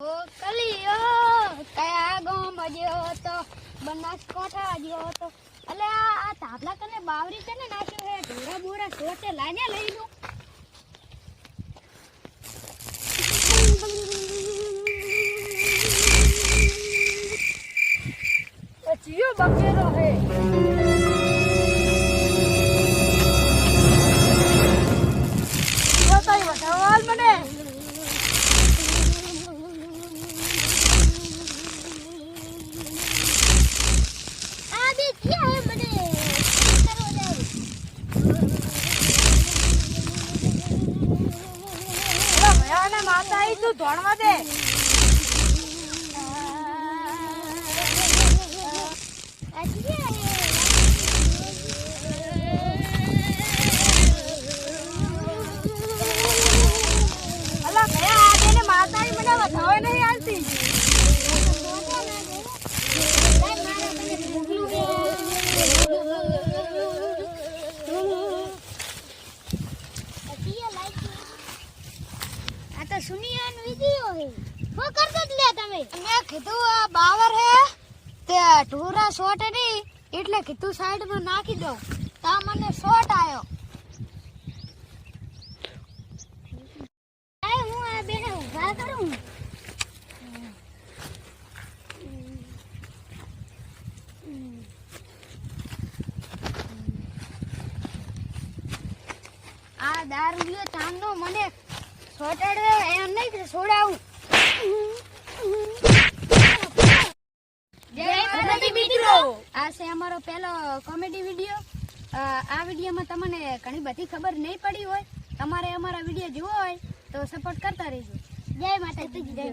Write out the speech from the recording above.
કલિયો કયા ગામ ગયો હતો બનાસકાંઠા ગયો તો. અલે આ તાપલા કને બાવરી ને નાખ્યો હે? ઢોરા બોરા સોટે લાઈને લઈ લો. ચિયો બકેરો હે. માતા આવી તું ધોણવા દે. તો સુનિયાનો વિડિયો હે હો કરતો જ લે તમે? મે કીધું આ બાવર હે તે ઢોરા શોટની એટલે કીધું સાઈડમાં નાખી દઉં. તા મને શોટ આવ્યો આ હું આ બેને ઊભા કરું? આ દારૂ લ્યો ચાંદો મને શોટાડે એમ નહીં છોડાવું માતાજી મિત્રો. આ છે અમારો પહેલો કોમેડી વીડિયો આ વિડીયોમાં તમને ઘણી બધી ખબર નહીં પડી હોય. તમારે અમારા વીડિયો જોવો હોય તો સપોર્ટ કરતા રહેજો. જય માતાજી. જય